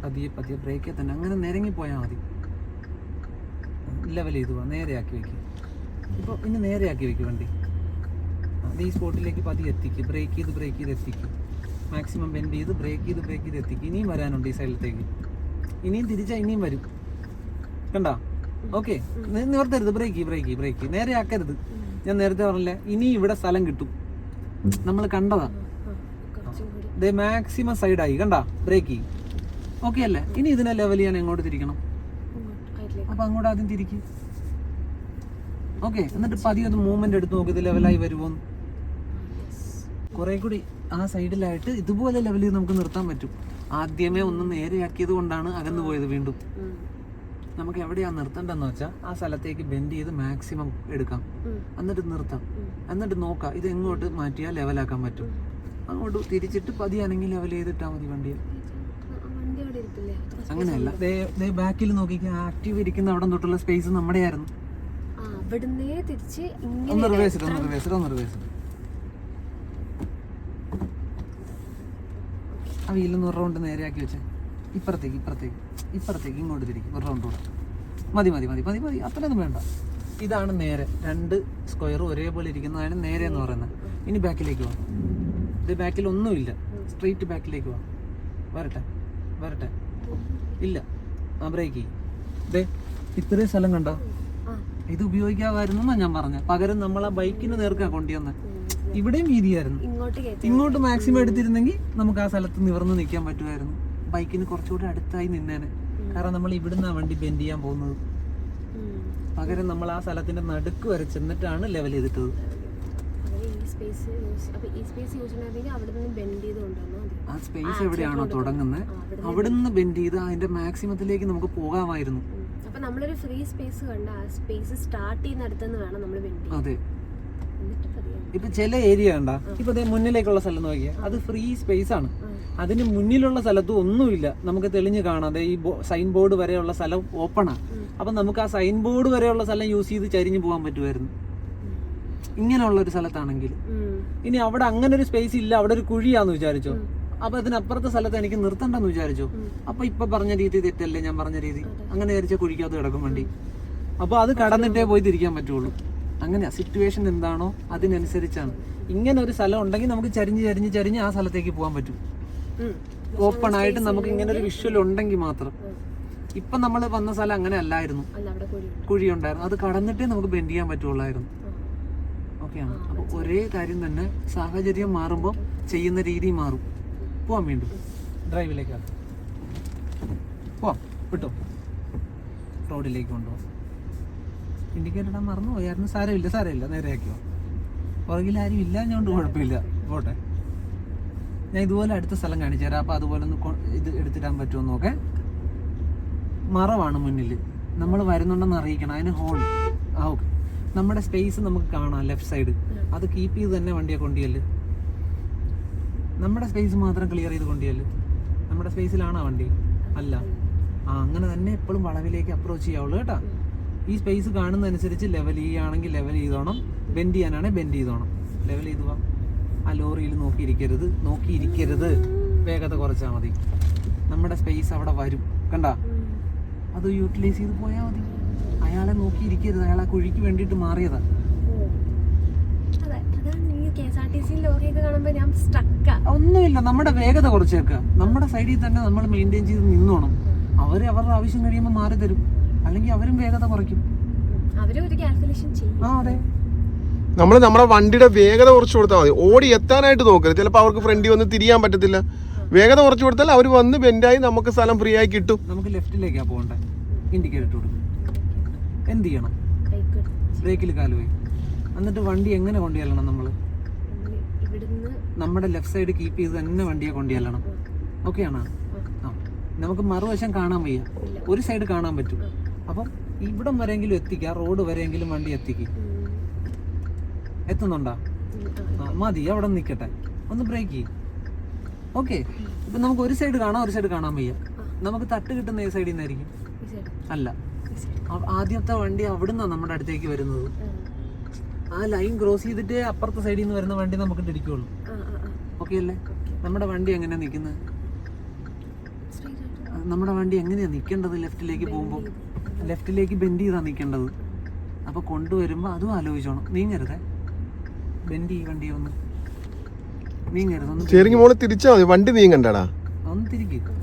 പതിയെ പതിയെ ബ്രേക്കിൽ തന്നെ. അങ്ങനെ നിരങ്ങി പോയാൽ മതി. ലെവൽ ചെയ്തു പോവാം. നേരെയാക്കി വെക്കും. ഇപ്പോൾ ഇനി നേരെയാക്കി വെക്കും വണ്ടി. അത് ഈ സ്പോട്ടിലേക്ക് പതിയെ എത്തിക്കും. ബ്രേക്ക് ചെയ്ത് ബ്രേക്ക് ചെയ്ത് എത്തിക്കും. മാക്സിമം ബെൻഡ് ചെയ്ത് ബ്രേക്ക് ചെയ്ത് ബ്രേക്ക് ചെയ്ത് എത്തിക്കും. ഇനിയും വരാനുണ്ട് ഈ സൈഡിലത്തേക്ക് ഇനിയും തിരിച്ചാൽ ഇനിയും വരും. കണ്ടാ? ഓക്കെ. നിവർത്തരുത്. ബ്രേക്ക് ബ്രേക്ക് ബ്രേക്ക് നേരെ ആക്കരുത് ഞാൻ നേരത്തെ പറഞ്ഞില്ലേ ഇനി ഇവിടെ സ്ഥലം കിട്ടും. നമ്മൾ കണ്ടതാ. ദേ മാക്സിമം സൈഡ് ആയി. കണ്ടാ? ബ്രേക്ക് ഓക്കെ അല്ലേ? ഇനി ഇതിനെ ലെവൽ ചെയ്യാൻ എങ്ങോട്ട് തിരിക്കണം? അപ്പൊ അങ്ങോട്ട് ആദ്യം തിരിക്കും. ഓക്കെ എന്നിട്ട് പതിയെ ഒന്ന് മൂവ്മെന്റ് എടുത്ത് നോക്കി. ഇത് ലെവലായി വരുമോ കുറെ കൂടി ആ സൈഡിലായിട്ട് ഇതുപോലെ ലെവലിൽ നമുക്ക് നിർത്താൻ പറ്റും. ആദ്യമേ ഒന്ന് നേരെയാക്കിയത് കൊണ്ടാണ് അകന്നു പോയത് വീണ്ടും. നമുക്ക് എവിടെയാ നിർത്തേണ്ടതെന്ന് വെച്ചാൽ ആ സ്ഥലത്തേക്ക് ബെൻഡ് ചെയ്ത് മാക്സിമം എടുക്കാം. എന്നിട്ട് നിർത്താം. എന്നിട്ട് നോക്കാം ഇത് എങ്ങോട്ട് മാറ്റിയാൽ ലെവലാക്കാൻ പറ്റും. അങ്ങോട്ട് തിരിച്ചിട്ട് പതിയാണെങ്കിൽ ലെവൽ ചെയ്തിട്ടാൽ മതി വണ്ടി അങ്ങനെയല്ല. ബാക്കിൽ നോക്കിക്കാൻ ആക്റ്റീവ് ഇരിക്കുന്ന അവിടെ തൊട്ടുള്ള സ്പേസ് നമ്മുടെ ആയിരുന്നു ആ അവിടുന്നേ തിരിച്ച് ഒന്ന് റിവേഴ്സ് ഒന്ന് റിവേഴ്സ് ഒന്ന് റിവേഴ്സ് ആ വീലൊന്ന് ഒരു റൗണ്ട് നേരെയാക്കി വെച്ചേ. ഇപ്പുറത്തേക്ക് ഇപ്പുറത്തേക്ക് ഇപ്പുറത്തേക്ക് ഇങ്ങോട്ട് തിരിക്കും ഒരു റൗണ്ട് കൂടെ. മതി മതി മതി മതി മതി അത്രയൊന്നും വേണ്ട. ഇതാണ് നേരെ. രണ്ട് സ്ക്വയർ ഒരേപോലെ ഇരിക്കുന്നതാണ് നേരെ എന്ന് പറയുന്നത്. ഇനി ബാക്കിലേക്ക് വാ. ഇത് ബാക്കിൽ ഒന്നുമില്ല. സ്ട്രെയിറ്റ് ബാക്കിലേക്ക് വാ. വരട്ടെ. വരട്ടെ. ഇല്ല. ആ ബ്രേക്ക് ദേ ഇത്രയും സ്ഥലം കണ്ടോ? ഇത് ഉപയോഗിക്കാമായിരുന്നു എന്നാ ഞാൻ പറഞ്ഞത് പകരം നമ്മൾ ആ ബൈക്കിന് നേർക്കാ കൊണ്ടുവന്ന്. ഇവിടെയും വീതിയായിരുന്നു. ഇങ്ങോട്ട് മാക്സിമം എടുത്തിരുന്നെങ്കിൽ നമുക്ക് ആ സ്ഥലത്ത് നിവർന്ന് നിൽക്കാൻ പറ്റുമായിരുന്നു. ബൈക്കിന് കുറച്ചുകൂടി അടുത്തായി നിന്നേനെ. കാരണം നമ്മൾ ഇവിടുന്ന് ആ വണ്ടി ബെൻഡ് ചെയ്യാൻ പോകുന്നത്. പകരം നമ്മൾ ആ സ്ഥലത്തിന്റെ നടുക്ക് വരെ ചെന്നിട്ടാണ് ലെവൽ ചെയ്തിട്ടത്. സ്പേസ് യൂസ് അപ്പൊ ഈ സ്പേസ് യൂസ് ചെയ്യണമെങ്കിൽ അവിടെ നിന്ന് ബെൻഡ് ചെയ്ത് കൊണ്ടുവന്നാൽ മതി. ആ സ്പേസ് എവിടെയാണോ തുടങ്ങുന്നത്? അവിടെ അവിടുന്ന് ബെൻഡ് ചെയ്ത്. അതിന്റെ മാക്സിമത്തിലേക്ക് നമുക്ക് പോകാമായിരുന്നു. അപ്പൊ നമ്മളൊരു ഫ്രീ സ്പേസ് കണ്ട ആ സ്പേസ് സ്റ്റാർട്ട് ചെയ്യുന്നിടത്തുനിന്ന് വേണം നമ്മൾ ബെൻഡ് അതെ. ഇപ്പൊ ചില ഏരിയ കണ്ട ഇപ്പൊ മുന്നിലേക്കുള്ള സ്ഥലം നോക്കിയാൽ അത് ഫ്രീ സ്പേസ് ആണ്. അതിന് മുന്നിലുള്ള സ്ഥലത്ത് ഒന്നുമില്ല. നമുക്ക് തെളിഞ്ഞു കാണാതെ ഈ സൈൻ ബോർഡ് വരെയുള്ള സ്ഥലം ഓപ്പണാ ഉം. അപ്പൊ നമുക്ക് ആ സൈൻ ബോർഡ് വരെയുള്ള സ്ഥലം യൂസ് ചെയ്ത് ചരിഞ്ഞു പോകാൻ പറ്റുമായിരുന്നു. ഇങ്ങനെയുള്ള ഒരു സ്ഥലത്താണെങ്കിൽ ഇനി അവിടെ അങ്ങനെ ഒരു സ്പേസ് ഇല്ല അവിടെ ഒരു കുഴിയാന്ന് വിചാരിച്ചോ. അപ്പൊ അതിനപ്പുറത്തെ സ്ഥലത്ത് എനിക്ക് നിർത്തണ്ടെന്ന് വിചാരിച്ചോ. അപ്പൊ ഇപ്പൊ പറഞ്ഞ രീതി തെറ്റല്ലേ ഞാൻ പറഞ്ഞ രീതി? അങ്ങനെ വിചാരിച്ച കുഴിക്കകത്ത് കിടക്കും വണ്ടി. അപ്പൊ അത് കടന്നിട്ടേ പോയി തിരിക്കാൻ പറ്റുള്ളൂ. അങ്ങനെയാ. സിറ്റുവേഷൻ എന്താണോ അതിനനുസരിച്ചാണ്. ഇങ്ങനെ ഒരു സ്ഥലം ഉണ്ടെങ്കിൽ നമുക്ക് ചരിഞ്ഞ് ചരിഞ്ഞ് ചരിഞ്ഞ് ആ സ്ഥലത്തേക്ക് പോകാൻ പറ്റും. ഓപ്പൺ ആയിട്ട് നമുക്ക് ഇങ്ങനെ ഒരു വിഷ്വൽ ഉണ്ടെങ്കിൽ മാത്രം. ഇപ്പൊ നമ്മൾ വന്ന സ്ഥലം അങ്ങനെ അല്ലായിരുന്നു അല്ല കുഴി കുഴി. ഉണ്ടായിരുന്നു അത് കടന്നിട്ടേ നമുക്ക് ബെൻഡ് ചെയ്യാൻ പറ്റുള്ളായിരുന്നു. ഓക്കെയാണ് അപ്പൊ ഒരേ കാര്യം തന്നെ സാഹചര്യം മാറുമ്പോൾ ചെയ്യുന്ന രീതി മാറും. പോവാം വീണ്ടും. ഡ്രൈവിലേക്കാണ് പോവാം. വിട്ടോ. റോഡിലേക്ക് കൊണ്ടുപോകാം ഇൻഡിക്കേറ്റർ ഇടാൻ മറന്നു പോയായിരുന്നു സാരമില്ല സാരമില്ല. നേരെയാക്കിയോ പുറകിൽ ആരും ഇല്ല ഞോണ്ട് കുഴപ്പമില്ല. പോട്ടെ. ഞാൻ ഇതുപോലെ അടുത്ത സ്ഥലം കാണിച്ചു തരാം. അപ്പോൾ അതുപോലെ ഒന്ന് ഇത് എടുത്തിടാൻ പറ്റുമോ നോക്കെ. മറവാണ് മുന്നിൽ നമ്മൾ വരുന്നുണ്ടെന്ന് അറിയിക്കണം. അതിന് ഹോൾ ആ ഓക്കെ നമ്മുടെ സ്പേസ് നമുക്ക് കാണാം ലെഫ്റ്റ് സൈഡ് അത് കീപ്പ് ചെയ്ത് തന്നെ വണ്ടിയെ കൊണ്ടിയൽ നമ്മുടെ സ്പേസ് മാത്രം ക്ലിയർ ചെയ്ത് കൊണ്ടിയൽ നമ്മുടെ സ്പേസിലാണോ വണ്ടി. അല്ല. ആ അങ്ങനെ തന്നെ എപ്പോഴും വളവിലേക്ക് അപ്രോച്ച് ചെയ്യാവുള്ളൂ കേട്ടോ. ഈ സ്പേസ് കാണുന്നതനുസരിച്ച് ലെവൽ ചെയ്യുകയാണെങ്കിൽ ലെവൽ ചെയ്തോണം ബെൻഡ് ചെയ്യാനാണെങ്കിൽ ബെൻഡ് ചെയ്തോണം. ലെവൽ ചെയ്തു ആ ലോറിയിൽ നോക്കിയിരിക്കരുത് നോക്കിയിരിക്കരുത്. വേഗത കുറച്ചാൽ മതി. നമ്മുടെ സ്പേസ് അവിടെ വരും. കണ്ട? അത് യൂട്ടിലൈസ് ചെയ്ത് പോയാൽ മതി. നോക്കിയിരിക്കരുത്. അയാൾ ആ കുഴിക്ക് വേണ്ടിയിട്ട് മാറിയതാ. ഒന്നുമില്ല നമ്മുടെ വേഗത കുറച്ചേക്കുക നമ്മുടെ സൈഡിൽ തന്നെ നമ്മൾ മെയിന്റെയിൻ ചെയ്ത് നിന്നോണം. അവർ അവരുടെ ആവശ്യം കഴിയുമ്പോൾ മാറി തരും. അല്ലെങ്കിൽ അവരും വേഗത കുറയ്ക്കും. അവരും ഒരു കാൽക്കുലേഷൻ ചെയ്യും. ആ അതെ. നമ്മൾ നമ്മുടെ വണ്ടിയുടെ വേഗത കുറച്ച് കൊടുത്താൽ മതി. ഓടി എത്താനായിട്ട് നോക്കരുത് ചിലപ്പോൾ അവർക്ക് ഫ്രണ്ടിൽ വന്ന് തിരിയാൻ പറ്റത്തില്ല. വേഗത കുറച്ച് കൊടുത്താൽ അവർ വന്ന് ബെൻഡായി നമുക്ക് സ്ഥലം ഫ്രീ ആയി കിട്ടും. നമുക്ക് ലെഫ്റ്റിലേക്കാണ് പോകണ്ടേ. ഇൻഡിക്കേറ്റർ കൊടുക്കും. എന്ത് ചെയ്യണം ബ്രേക്കിൽ കാലുപോയി. എന്നിട്ട് വണ്ടി എങ്ങനെ കൊണ്ടുചെല്ലണം നമ്മൾ നമ്മൾ നമ്മുടെ ലെഫ്റ്റ് സൈഡ് കീപ്പ് ചെയ്ത് തന്നെ വണ്ടിയെ കൊണ്ടു ചെല്ലണം ഓക്കെ ആണോ? ആ. നമുക്ക് മറുവശം കാണാൻ വയ്യ. ഒരു സൈഡ് കാണാൻ പറ്റും. അപ്പം ഇവിടം വരെയെങ്കിലും എത്തിക്കുക റോഡ് വരെയെങ്കിലും വണ്ടി എത്തിക്ക. എത്തുന്നുണ്ടോ? ആ, മതി അവിടെ നിൽക്കട്ടെ ഒന്ന് ബ്രേക്ക് ചെയ്യും. ഓക്കെ. ഇപ്പം നമുക്ക് ഒരു സൈഡ് കാണാം ഒരു സൈഡ് കാണാൻ വയ്യ. നമുക്ക് തട്ട് കിട്ടുന്ന ഏത് സൈഡിൽ നിന്നായിരിക്കും അല്ല. ആദ്യത്തെ വണ്ടി അവിടുന്നാണ് നമ്മുടെ അടുത്തേക്ക് വരുന്നത്. ആ, ലൈൻ ക്രോസ് ചെയ്തിട്ട് അപ്പുറത്തെ സൈഡിൽ നിന്ന് വരുന്ന വണ്ടി നമുക്ക് ഇടിക്കുള്ളൂ. ഓക്കെ അല്ലേ? നമ്മുടെ വണ്ടി എങ്ങനെയാ നിൽക്കുന്നത് ആയിട്ട്. നമ്മുടെ വണ്ടി എങ്ങനെയാ നിൽക്കേണ്ടത് ലെഫ്റ്റിലേക്ക് പോകുമ്പോൾ ലെഫ്റ്റിലേക്ക് ബെൻഡ് ചെയ്താ നിൽക്കേണ്ടത് അപ്പോൾ കൊണ്ടുവരുമ്പോൾ അതും ആലോചിച്ചോണം. നീങ്ങരുതേ. ബെൻഡ് ഈ വണ്ടി ഒന്ന്. നീങ്ങരുത്. ഒന്ന് തിരിച്ചാ മതി. വണ്ടി നീങ്ങണ്ടടാ. ഒന്ന് തിരിക്കും.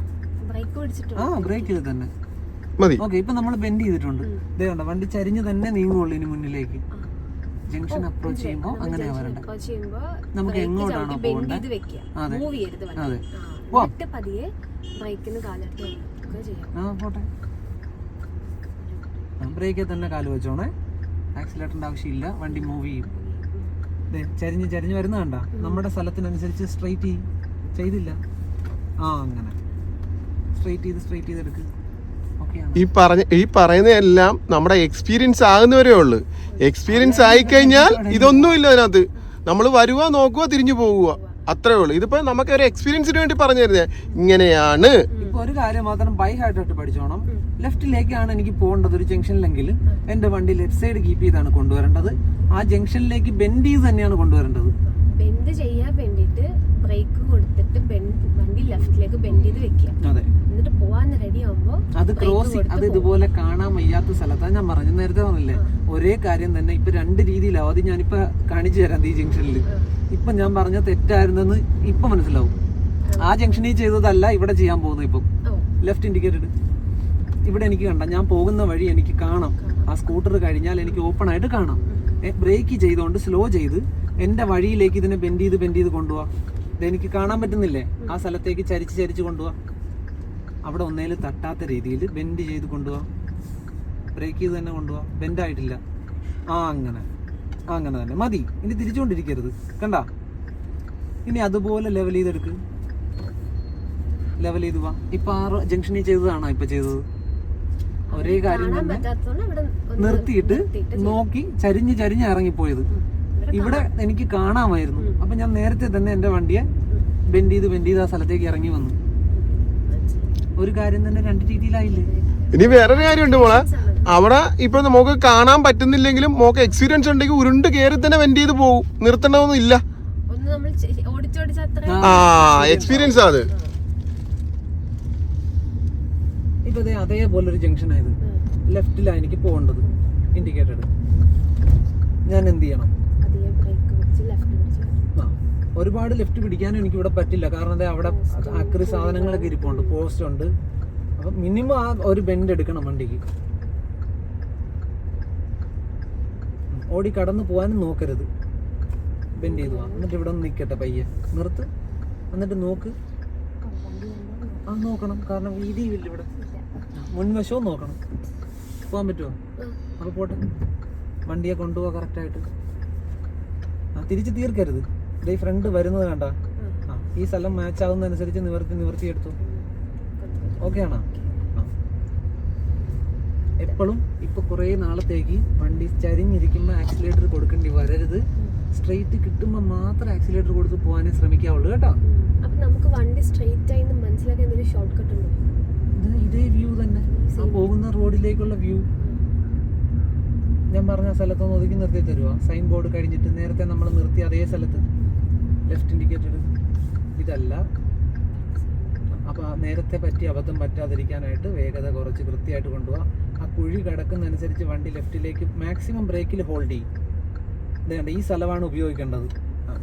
ആ ബ്രേക്ക് ചെയ്ത് തന്നെ. മതി. ഓക്കെ ഇപ്പൊ നമ്മൾ ബെൻഡ് ചെയ്തിട്ടുണ്ട്. ഇതേ കണ്ടോ വണ്ടി ചരിഞ്ഞ് തന്നെ നീങ്ങുള്ളൂ ഇനി മുന്നിലേക്ക്. ജംഗ്ഷൻ അപ്രോച്ച് ചെയ്യുമ്പോൾ അങ്ങനെ വരണ്ടേ നമുക്ക് എങ്ങോട്ടാണോ ചവിട്ടി bend പോകണ്ടേ? അതെ. അതെ. ആ, പോട്ടെ. ബ്രേക്കിൽ തന്നെ കാൽ വെച്ചോണേ. ആക്സിലേറ്ററിന്റെ ആവശ്യമില്ല. വണ്ടി മൂവ് ചെയ്യും. ദേ, ചരിഞ്ഞ് ചരിഞ്ഞ് വരുന്ന കണ്ട? നമ്മുടെ സ്ഥലത്തിനനുസരിച്ച് സ്ട്രെയിറ്റ് ചെയ്യും ചെയ്തില്ല. ആ അങ്ങനെ. സ്ട്രെയിറ്റ് ചെയ്ത് സ്ട്രെയിറ്റ് ചെയ്ത് എടുക്ക് ഓക്കെയാണ് ഈ പറഞ്ഞ ഈ പറയുന്നതെല്ലാം നമ്മുടെ എക്സ്പീരിയൻസ് ആകുന്നവരേ ഉള്ളു. എക്സ്പീരിയൻസ് ആയിക്കഴിഞ്ഞാൽ ഇതൊന്നുമില്ല അതിനകത്ത്. നമ്മൾ വരുക നോക്കുക തിരിഞ്ഞു പോകുക അത്രേ ഉള്ളൂ. ഇതിപ്പോ നമുക്ക് ഒരു എക്സ്പീരിയൻസിന് വേണ്ടി പറഞ്ഞു തരുന്നത് ഇങ്ങനെയാണ്. ഇപ്പൊ ഒരു കാര്യം മാത്രം ബൈ ഹാർട്ടായിട്ട് പഠിച്ചോണം. ലെഫ്റ്റിലേക്കാണ് എനിക്ക് പോകേണ്ടത് ഒരു ജംഗ്ഷനിലെങ്കിൽ എന്റെ വണ്ടി ലെഫ്റ്റ് സൈഡ് കീപ്പ് ചെയ്താണ് കൊണ്ടുവരേണ്ടത്. ആ ജംഗ്ഷനിലേക്ക് ബെൻഡ് ചെയ്ത് തന്നെയാണ് കൊണ്ടുവരേണ്ടത്. ബെൻഡ് ചെയ്യാൻ വേണ്ടിയിട്ട് ബ്രേക്ക് കൊടുത്തിട്ട് വണ്ടി ലെഫ്റ്റിലേക്ക് ബെൻഡ് ചെയ്ത് വെക്കുക. അതെ. എന്നിട്ട് റെഡി ആവുമ്പോ അത് ക്രോസിങ് അത് ഇതുപോലെ കാണാൻ വയ്യാത്ത സ്ഥലത്താണ് ഞാൻ പറഞ്ഞു നേരത്തെ പറഞ്ഞില്ലേ? ഒരേ കാര്യം തന്നെ ഇപ്പൊ രണ്ട് രീതിയിലാവും. അത് ഞാനിപ്പോ കാണിച്ചു തരാം ഈ ജംഗ്ഷനിൽ ഇപ്പൊ ഞാൻ പറഞ്ഞ തെറ്റായിരുന്നെന്ന് ഇപ്പൊ മനസ്സിലാവും. ആ. ജംഗ്ഷനിൽ ചെയ്തതല്ല ഇവിടെ ചെയ്യാൻ പോകുന്നത് ഇപ്പം. ലെഫ്റ്റ് ഇൻഡിക്കേറ്റഡ് ഇവിടെ എനിക്ക് കണ്ട ഞാൻ പോകുന്ന വഴി എനിക്ക് കാണാം. ആ സ്കൂട്ടർ കഴിഞ്ഞാൽ എനിക്ക് ഓപ്പൺ ആയിട്ട് കാണാം. ബ്രേക്ക് ചെയ്തുകൊണ്ട് സ്ലോ ചെയ്ത് എന്റെ വഴിയിലേക്ക് ഇതിനെ ബെൻഡ് ചെയ്ത് ബെൻഡ് ചെയ്ത് കൊണ്ടുപോവാ ഇതെനിക്ക് കാണാൻ പറ്റുന്നില്ലേ? ആ സ്ഥലത്തേക്ക് ചരിച്ച് ചരിച്ച് കൊണ്ടുപോവാ അവിടെ ഒന്നേൽ തട്ടാത്ത രീതിയിൽ ബെൻഡ് ചെയ്ത് കൊണ്ടുപോകാം ബ്രേക്ക് ചെയ്ത് തന്നെ കൊണ്ടുപോകാം ബെൻഡായിട്ടില്ല ആ അങ്ങനെ. ആ അങ്ങനെ തന്നെ. മതി. ഇനി തിരിച്ചുകൊണ്ടിരിക്കരുത് കണ്ട? ഇനി അതുപോലെ ലെവൽ ചെയ്തെടുക്ക്. ലെവൽ ചെയ്ത് വാ. ഇപ്പൊ ആ ജംഗ്ഷനിൽ ചെയ്തതാണോ ഇപ്പൊ ചെയ്തത്? ഒരേ കാര്യം തന്നെ നിർത്തിയിട്ട് നോക്കി ചരിഞ്ഞ് ചരിഞ്ഞ് ഇറങ്ങിപ്പോയത്. ഇവിടെ ഇവിടെ എനിക്ക് കാണാമായിരുന്നു. അപ്പൊ ഞാൻ നേരത്തെ തന്നെ എന്റെ വണ്ടിയെ ബെൻഡ് ചെയ്ത് ബെൻഡ് ചെയ്ത് ആ സ്ഥലത്തേക്ക് ഇറങ്ങി വന്നു. ഒരു കാര്യം തന്നെ രണ്ട് രീതിയിലായില്ലേ? ഇനി വേറൊരു കാര്യമുണ്ട് മോളെ. അവിടെ ഇപ്പൊ നമുക്ക് കാണാൻ പറ്റുന്നില്ലെങ്കിലും മോക്ക് എക്സ്പീരിയൻസ് ഉണ്ടെങ്കിൽ ഉരുണ്ട് കയറി തന്നെ വെന്റ് ചെയ്ത് പോകും നിർത്തണമെന്നും ഇല്ല. ആ എക്സ്പീരിയൻസ് അത്. ഇപ്പൊ ദേ അതേപോലെ ഒരു ജംഗ്ഷൻ ആയത് ലെഫ്റ്റിലാണ് എനിക്ക് പോകേണ്ടത്. ഇൻഡിക്കേറ്റഡ് ഞാൻ എന്ത് ചെയ്യണം അധികം ബ്രേക്ക് പിടിച്ച് ലെഫ്റ്റ് പിടിച്ച് ആ ഒരുപാട് ലെഫ്റ്റ് പിടിക്കാനും എനിക്ക് ഇവിടെ പറ്റില്ല. കാരണം ദേ അവിടെ അക്രി സാധനങ്ങളൊക്കെ ഇരിപ്പുണ്ട് പോസ്റ്റ് ഉണ്ട്. അപ്പൊ മിനിമം ആ ഒരു ബെൻഡ് എടുക്കണം വണ്ടിക്ക്. ഓടി കടന്നു പോകാനും നോക്കരുത്. ബെൻഡ് ചെയ്തു എന്നിട്ട് ഇവിടെ ഒന്ന് നിൽക്കട്ടെ പയ്യെ. നിർത്ത്. എന്നിട്ട് നോക്ക്. ആ നോക്കണം. കാരണം വീതിയില്ല ഇവിടെ. മുൻവശവും നോക്കണം. പോകാൻ പറ്റുമോ അപ്പോൾ പോട്ടെ. വണ്ടിയെ കൊണ്ടുപോവാ കറക്റ്റായിട്ട് ആ തിരിച്ച് തീർക്കരുത്. ഇതേ ഫ്രണ്ട് വരുന്നത് കണ്ട? ഈ സ്ഥലം മാച്ച് ആവുന്നതനുസരിച്ച് നിവർത്തി നിവർത്തി എടുത്തു? ഓക്കെ ആണോ? എപ്പോഴും ഇപ്പൊ കുറെ നാളത്തേക്ക് വണ്ടി ചരിഞ്ഞിരിക്കുമ്പോൾ ആക്സിലേറ്റർ കൊടുക്കേണ്ടി വരരുത്. സ്ട്രെയിറ്റ് കിട്ടുമ്പോൾ മാത്രം ആക്സിലേറ്റർ കൊടുത്ത് പോകാനേ ശ്രമിക്കാവുള്ളൂ കേട്ടോ. അപ്പൊ നമുക്ക് വണ്ടി സ്ട്രെയിറ്റ് ആയി മനസ്സിലാക്കാൻ എന്തെങ്കിലും ഷോർട്ട് കട്ട് ഉണ്ടോ? ഇതേ വ്യൂ തന്നെ. ആ പോകുന്ന റോഡിലേക്കുള്ള വ്യൂ ഞാൻ പറഞ്ഞ സ്ഥലത്തൊന്ന് ഒതുക്കി നിർത്തി തരുവാ? സൈൻ ബോർഡ് കഴിഞ്ഞിട്ട് നേരത്തെ നമ്മൾ നിർത്തി അതേ സ്ഥലത്ത്. ലെഫ്റ്റ് ഇൻഡിക്കേറ്റർ ഇതല്ല. അപ്പോൾ ആ നേരത്തെ പറ്റി അബദ്ധം പറ്റാതിരിക്കാനായിട്ട് വേഗത കുറച്ച് കൃത്യമായിട്ട് കൊണ്ടുപോകുക ആ കുഴി കിടക്കുന്നതനുസരിച്ച് വണ്ടി ലെഫ്റ്റിലേക്ക് മാക്സിമം ബ്രേക്കിൽ ഹോൾഡ് ചെയ്യും. ഇതേണ്ട ഈ സ്ഥലമാണ് ഉപയോഗിക്കേണ്ടത്.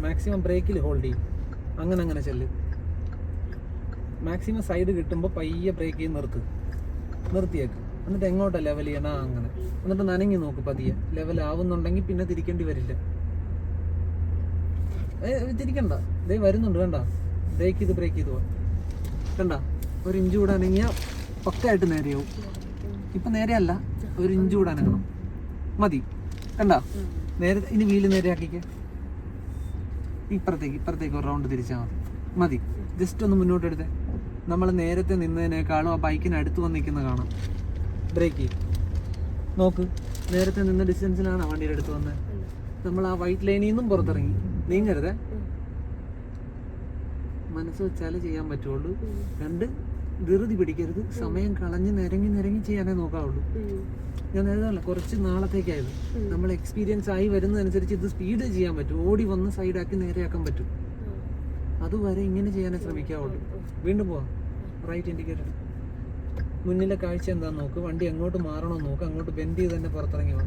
മാക്സിമം ബ്രേക്കിൽ ഹോൾഡ് ചെയ്യും. അങ്ങനെ അങ്ങനെ ചെല്ല്. മാക്സിമം സൈഡ് കിട്ടുമ്പോൾ പയ്യെ ബ്രേക്ക് ചെയ്ത് നിർത്ത്. നിർത്തിയേക്ക്. എന്നിട്ട് എങ്ങോട്ടാണ് ലെവൽ ചെയ്യണം? അങ്ങനെ. എന്നിട്ട് നനങ്ങി നോക്ക് പതിയെ. ലെവൽ ആവുന്നുണ്ടെങ്കിൽ പിന്നെ തിരിക്കേണ്ടി വരില്ല. തിരിക്കണ്ട ദേ വരുന്നുണ്ട് കണ്ട ബ്രേക്ക് ചെയ്ത് ബ്രേക്ക് ചെയ്ത് പോവാം. കണ്ട? ഒരു ഇഞ്ച് കൂടെ അനങ്ങിയ പക്കയായിട്ട് നേരെയാവും. ഇപ്പൊ നേരെയല്ല ഒരു ഇഞ്ച് കൂടെ മതി. കണ്ട? നേരെ ഇനി വീൽ നേരെയാക്കിക്കേ. ഇപ്പുറത്തേക്ക് ഇപ്പുറത്തേക്ക് ഒരു റൗണ്ട് തിരിച്ചാൽ മതി. മതി. ജസ്റ്റ് ഒന്ന് മുന്നോട്ട് എടുത്തേ. നമ്മൾ നേരത്തെ നിന്നതിനേക്കാളും ആ ബൈക്കിന് അടുത്ത് വന്ന് കാണാം. ബ്രേക്ക് ചെയ്യും. നോക്ക്. നേരത്തെ നിന്ന ഡിസ്റ്റൻസിലാണ് വണ്ടിയുടെ അടുത്ത് വന്നത് നമ്മൾ ആ വൈറ്റ് ലൈനിൽ നിന്നും പുറത്തിറങ്ങി. നീങ്ങരുതേ. മനസ്സ് വെച്ചാലേ ചെയ്യാൻ പറ്റുള്ളൂ. രണ്ട് ധൃതി പിടിക്കരുത്. സമയം കളഞ്ഞ് നിരങ്ങി നിരങ്ങി ചെയ്യാനേ നോക്കാവുള്ളൂ. ഞാൻ എഴുതാല്ല കുറച്ച് നാളത്തേക്കായത് നമ്മൾ എക്സ്പീരിയൻസ് ആയി വരുന്നതനുസരിച്ച് ഇത് സ്പീഡ് ചെയ്യാൻ പറ്റും. ഓടി വന്ന് സൈഡാക്കി നേരെയാക്കാൻ പറ്റും. അതുവരെ ഇങ്ങനെ ചെയ്യാനേ ശ്രമിക്കാവുള്ളൂ. വീണ്ടും പോവാം. റൈറ്റ് ഇൻഡിക്കേറ്റർ മുന്നിലെ കാഴ്ച എന്താന്ന് നോക്ക്. വണ്ടി എങ്ങോട്ട് മാറണോ നോക്ക്. അങ്ങോട്ട് ബെൻഡ് ചെയ്ത് തന്നെ പുറത്തിറങ്ങി വാ.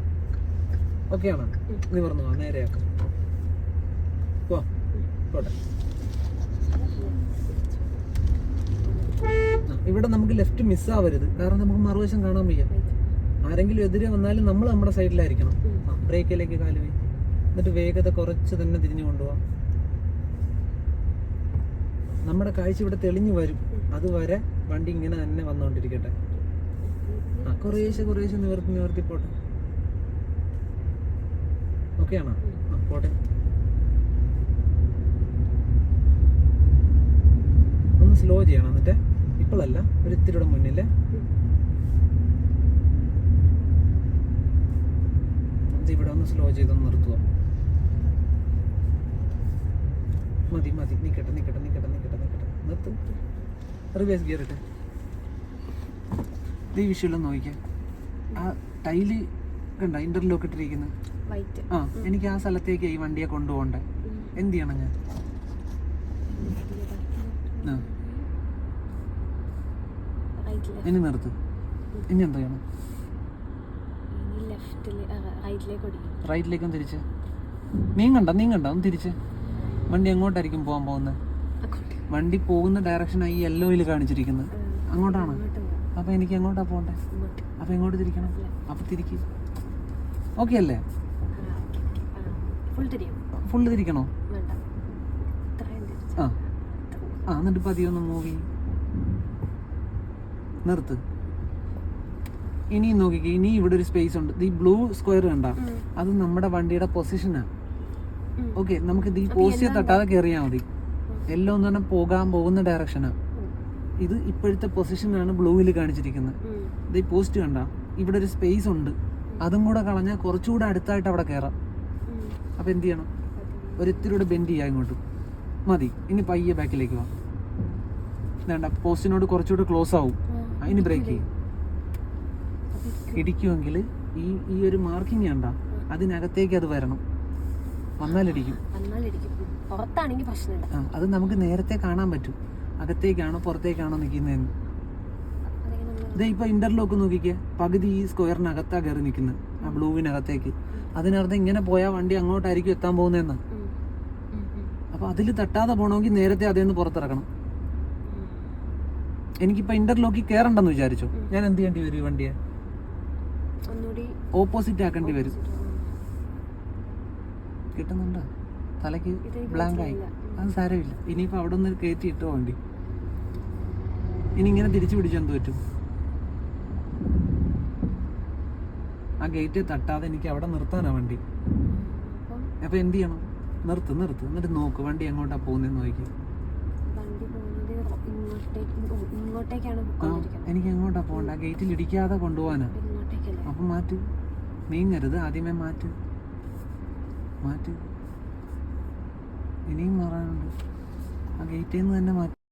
ഓക്കെ ആണോ? നിവർന്നു പോവാം നേരെയാക്കാം. ഇവിടെ നമുക്ക് ലെഫ്റ്റ് മിസ്സാവരുത് കാരണം നമുക്ക് മറുവശം കാണാൻ വയ്യ. ആരെങ്കിലും എതിരെ വന്നാലും നമ്മൾ നമ്മുടെ സൈഡിലായിരിക്കണം ബ്രേക്കിലേക്ക് കാൽ വയ്ക്കും എന്നിട്ട് വേഗത കുറച്ച് തന്നെ തിരിഞ്ഞു കൊണ്ടുപോവാം. നമ്മുടെ കാഴ്ച ഇവിടെ തെളിഞ്ഞു വരും. അതുവരെ വണ്ടി ഇങ്ങനെ തന്നെ വന്നുകൊണ്ടിരിക്കട്ടെ. ആ കുറേശ്ശെ കുറേശ്ശെ നിവർത്തി നിവർത്തി പോട്ടെ. ഓക്കെ ആണോ? ആ പോട്ടെ. ഒന്ന് സ്ലോ ചെയ്യണം. എന്നിട്ട് ഇപ്പോഴല്ല ഒരു ഇത്തിരിയുടെ മുന്നിൽ എന്നിട്ട് ഇവിടെ ഒന്ന് സ്ലോ ചെയ്തൊന്ന് നിർത്തുക മതി മതി. നിൽക്കട്ടെ നിൽക്കട്ടെ നിൽക്കട്ടെ നിൽക്കട്ടെ നിൽക്കട്ടെ നിർത്ത് റിവേഴ്സ് ഗിയർ ഇട്ട്. ഈ വിഷയം നോക്കിക്കാം. ആ ടൈൽ കണ്ട? ഇന്റർലോക്ക് ഇട്ടിരിക്കുന്നത് ആ എനിക്ക് ആ സ്ഥലത്തേക്ക് ഈ വണ്ടിയെ കൊണ്ടുപോകണ്ടേ. എന്ത് ചെയ്യണം ഞാൻ? ആ. ഇനി നിർത്ത്. ഇനി എന്ത് ചെയ്യണം? റൈറ്റിലേക്ക് തിരിച്ച്. നീങ്ങണ്ട നീങ്ങണ്ട ഒന്ന് തിരിച്ച്. വണ്ടി എങ്ങോട്ടായിരിക്കും പോകാൻ പോകുന്നത്? വണ്ടി പോകുന്ന ഡയറക്ഷൻ ഈ യെല്ലോയിൽ കാണിച്ചിരിക്കുന്നത്. അങ്ങോട്ടാണ്. അപ്പൊ എനിക്ക് എങ്ങോട്ടാ പോകണ്ടേ? അപ്പൊ എങ്ങോട്ട് തിരിക്കണം? അപ്പൊ തിരിക്ക്. ഓക്കെ അല്ലേ? ഫുള്ള് തിരിക്കണോ? ആ. ആ എന്നിട്ട് പതിയെ ഒന്ന് മൂവ് നിർത്ത്. ഇനി നോക്കിക്കേ ഇനി ഇവിടെ ഒരു സ്പേസ് ഉണ്ട്. ഈ ബ്ലൂ സ്ക്വയർ കണ്ട? അത് നമ്മുടെ വണ്ടിയുടെ പൊസിഷനാണ്. ഓക്കെ നമുക്ക് ഇത് ഈ പോസ്റ്റ് തട്ടാതെ കയറിയാൽ മതി. എല്ലാം എന്ന് പറഞ്ഞാൽ പോകാൻ പോകുന്ന ഡയറക്ഷനാണ്. ഇത് ഇപ്പോഴത്തെ പൊസിഷനാണ് ബ്ലൂവിൽ കാണിച്ചിരിക്കുന്നത്. ഇത് ഈ പോസ്റ്റ് കണ്ട? ഇവിടെ ഒരു സ്പേസ് ഉണ്ട്. അതും കൂടെ കളഞ്ഞാൽ കുറച്ചുകൂടെ അടുത്തായിട്ട് അവിടെ കയറാം അപ്പം അപ്പോൾ എന്ത് ചെയ്യണം? ഒരു ഇത്തിരി കൂടെ ബെൻഡ് ചെയ്യാം ഇങ്ങോട്ട്. മതി ഇനി പയ്യെ ബാക്കിലേക്ക് വാ. വേണ്ട പോസ്റ്റിനോട് കുറച്ചുകൂടെ ക്ലോസ് ആവും. ഇനി ബ്രേക്ക് ചെയ്യും. ഇടിക്കുമെങ്കിൽ ഈ ഈ ഒരു മാർക്കിംഗ് കണ്ട അതിനകത്തേക്ക് അത് വരണം. വന്നാലിടിക്കും. പുറത്താണെങ്കിൽ പ്രശ്നമില്ല. അത് നമുക്ക് നേരത്തെ കാണാൻ പറ്റും. അകത്തേക്കാണോ പുറത്തേക്കാണോ നിൽക്കുന്നതെന്ന് ഇതേ ഇപ്പൊ ഇന്റർലോക്ക് നോക്കിക്കേ. പകുതി ഈ സ്ക്വയറിനകത്താ കയറി നിൽക്കുന്നത് ആ ബ്ലൂവിനകത്തേക്ക് അതിനർത്ഥം ഇങ്ങനെ പോയാൽ വണ്ടി അങ്ങോട്ടായിരിക്കും എത്താൻ പോകുന്നതെന്ന്. അപ്പോൾ അതിൽ തട്ടാതെ പോകണമെങ്കിൽ നേരത്തെ അതേന്ന് പുറത്തിറക്കണം. എനിക്കിപ്പോൾ ഇന്റർലോക്കി കയറണ്ടെന്ന് വിചാരിച്ചു. ഞാൻ എന്ത് ചെയ്യേണ്ടി വരും ഈ വണ്ടിയെ? ഓപ്പോസിറ്റ് ആക്കേണ്ടി വരും. കിട്ടുന്നുണ്ട്? തലയ്ക്ക് ബ്ലാങ്ക് ആയി. അത് സാരമില്ല. ഇനിയിപ്പോൾ അവിടെ നിന്ന് കയറ്റി ഇട്ടോ വണ്ടി? ഇനി ഇങ്ങനെ തിരിച്ചു പിടിച്ചെന്ത് പറ്റും? ആ ഗേറ്റ് തട്ടാതെ എനിക്ക് അവിടെ നിർത്താനാ വണ്ടി. അപ്പൊ എന്ത് ചെയ്യണം? നിർത്ത് നിർത്ത്. എന്നിട്ട് നോക്ക് വണ്ടി എങ്ങോട്ടാ പോകുന്നതെന്ന് നോക്കി. ഇങ്ങോട്ടേക്കാണ് എനിക്ക് എങ്ങോട്ടാ പോകണ്ട? ഗേറ്റിൽ ഇടിക്കാതെ കൊണ്ടുപോകാനാ? അപ്പൊ മാറ്റ്. നീങ്ങരുത് ആദ്യമേ മാറ്റു. മാറ്റു. ഇനിയും മാറാനുണ്ട്. ആ ഗേറ്റിൽ നിന്ന് തന്നെ മാറ്റി.